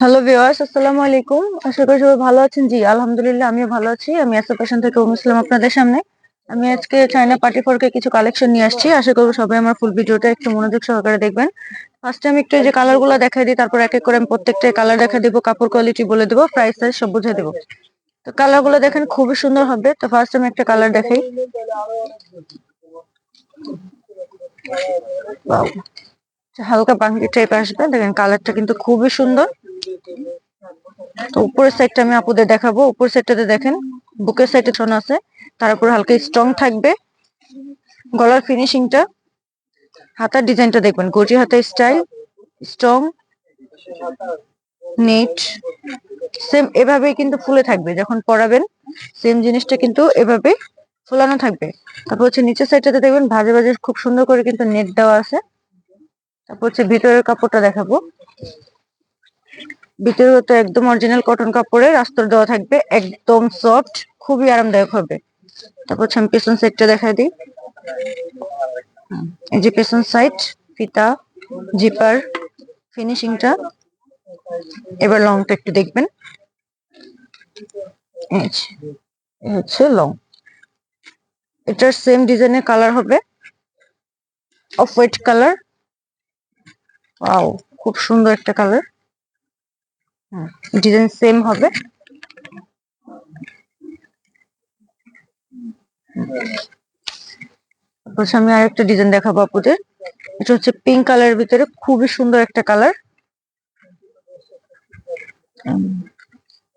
Hello viewers আসসালামু আলাইকুম। আশা করি সবাই ভালো আছেন। জি, আলহামদুলিল্লাহ, আমিও ভালো আছি। আমি ফ্যাশন থেকে উম ইসলাম আপনাদের সামনে। আমি আজকে চায়না পার্টি ফরকে কিছু কালেকশন নিয়ে আসছি। আশা করব সবাই আমার ফুল ভিডিওটা একটু মনোযোগ সহকারে দেখবেন। ফার্স্টে আমি একটু এই যে কালারগুলো দেখাই দিই, তারপর এক এক করে আমি প্রত্যেকটা কালার দেখা দিব, কাপড় কোয়ালিটি বলে দেবো প্রাইস সাইজ সব বুঝে দেবো। তো কালারগুলো দেখেন, খুবই সুন্দর হবে। তো ফার্স্ট আমি একটা কালার দেখাই. হালকা বাঙ্গি টাইপ আসবে। দেখেন কালারটা কিন্তু খুবই সুন্দর। তো উপরের সাইডটা আমি আপুদের দেখাবো। উপরের সাইডটাতে দেখেন, বুকের সাইডে ছোন আছে। তার উপর হালকা স্ট্রং থাকবে। গলার ফিনিশিংটা হাতার ডিজাইনটা দেখবেন গজি হাতের স্টাইল স্ট্রং নেট সেম এভাবেই কিন্তু ফুলে থাকবে। যখন পরাবেন সেম জিনিসটা কিন্তু এভাবে ফুলানো থাকবে। তারপর হচ্ছে নিচের সাইডটাতে দেখবেন, ভাজে ভাজে খুব সুন্দর করে কিন্তু নেট দেওয়া আছে। তারপর হচ্ছে ভিতরের কাপড়টা দেখাবো। ভিতরে তো একদম অরিজিনাল কটন কাপড়ের আস্তর দেওয়া থাকবে, একদম সফট খুবই আরামদায়ক হবে। তারপর হচ্ছে আমি পেছন সাইডটা দেখা দিই। এই যে পেছন সাইড ফিতা জিপার ফিনিশিংটা এবার লংটা একটু দেখবেন। হচ্ছে লং এটার সেম ডিজাইনের কালার হবে। অফ হোয়াইট কালার খুব সুন্দর একটা কালার ডিজাইন সেম হবে। আমি আরেকটা ডিজাইন দেখাবো আপুদের। এটা হচ্ছে পিঙ্ক কালারের ভিতরে খুবই সুন্দর একটা কালার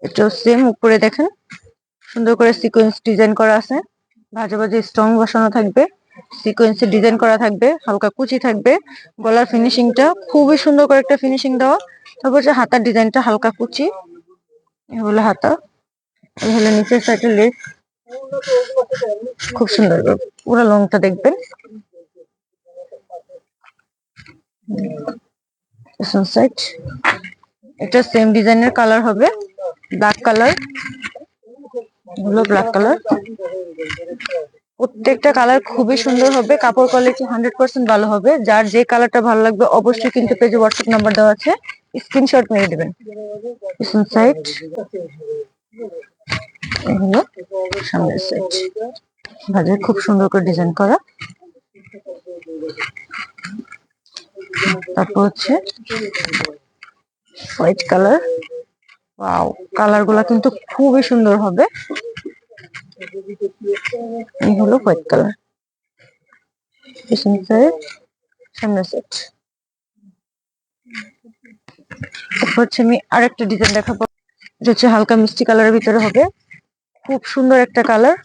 এটা সেম উপরে দেখেন। সুন্দর করে সিকোয়েন্স ডিজাইন করা আছে। ভাজে ভাজে স্ট্রং বসানো থাকবে। সিকোয়েন্সে ডিজাইন করা থাকবে। হালকা কুচি থাকবে। গলার ফিনিশিংটা খুবই সুন্দর করে একটা ফিনিশিং দেওয়া। তারপর হচ্ছে হাতার ডিজাইনটা হালকা কুচি হলো হাতা হলো নিচের সাইডে লেস। খুব সুন্দর পুরো লংটা দেখবেন। এটা সেম ডিজাইনের কালার হবে ব্ল্যাক কালার হলো ব্ল্যাক কালার প্রত্যেকটা কালার খুবই সুন্দর হবে, কাপড় কোয়ালিটি হান্ড্রেড পার্সেন্ট ভালো হবে। যার যে কালারটা ভালো লাগবে অবশ্যই কিন্তু পেজে হোয়াটসঅ্যাপ নাম্বার দেওয়া আছে। স্ক্রিনশট মেরে দেবেন। পিছন সাইড। হলো সামনের সাইড ভাজে খুব সুন্দর করে ডিজাইন করা। তারপর হচ্ছে হোয়াইট কালার ওয়াও কালারগুলা কিন্তু খুবই সুন্দর হবে। এই হলো হোয়াইট কালার পিছন সাইড সামনের সাইড তারপর হচ্ছে আমি আরেকটা ডিজাইন দেখাবো। এটা হচ্ছে হালকা মিষ্টি কালারের ভিতরে হবে। খুব সুন্দর একটা কালার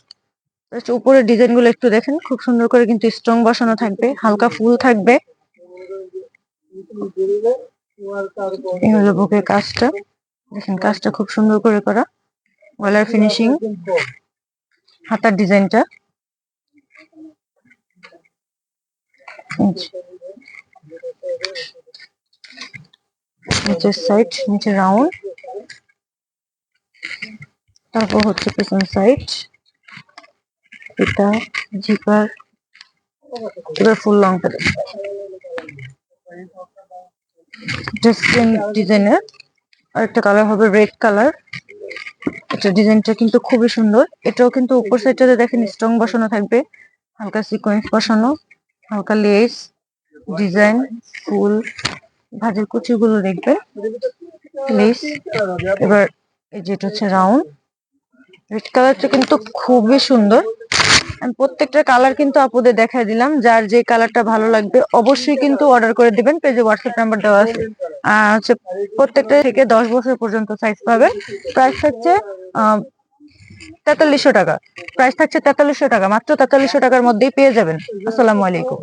উপরের ডিজাইনগুলো একটু দেখেন। খুব সুন্দর করে কিন্তু স্ট্রং বসানো থাকবে। হালকা ফুল থাকবে। কাজটা। দেখেন কাজটা খুব সুন্দর করে করা। গলার ফিনিশিং হাতার ডিজাইনটা নিচের সাইড নিচে রাউন্ড তারপর হচ্ছে পেছন সাইড এটা জিপার এবার ফুল লংটা সেম ডিজাইনের আরেকটা কালার হবে রেড কালার এটা ডিজাইনটা কিন্তু খুবই সুন্দর। এটাও কিন্তু উপর সাইডটাতে দেখেন স্ট্রং বসানো থাকবে। হালকা সিকোয়েন্স বসানো, হালকা লেস ডিজাইন ফুল ভাজের কুচিগুলো দেখবে লেস এবার এই যেটা হচ্ছে রাউন্ড রেড কালারটা কিন্তু খুবই সুন্দর। আমি প্রত্যেকটা কালার কিন্তু আপুদের দেখাই দিলাম, যার যে কালারটা ভালো লাগবে অবশ্যই কিন্তু অর্ডার করে দিবেন, পেজে হোয়াটসঅ্যাপ নাম্বার দেওয়া আছে। আর হচ্ছে প্রত্যেকটা থেকে দশ বছর পর্যন্ত সাইজ পাবেন। প্রাইস হচ্ছে তেতাল্লিশশো টাকা। প্রাইস থাকছে তেতাল্লিশশো টাকা, মাত্র তেতাল্লিশশো টাকার মধ্যেই পেয়ে যাবেন। আসসালামু আলাইকুম।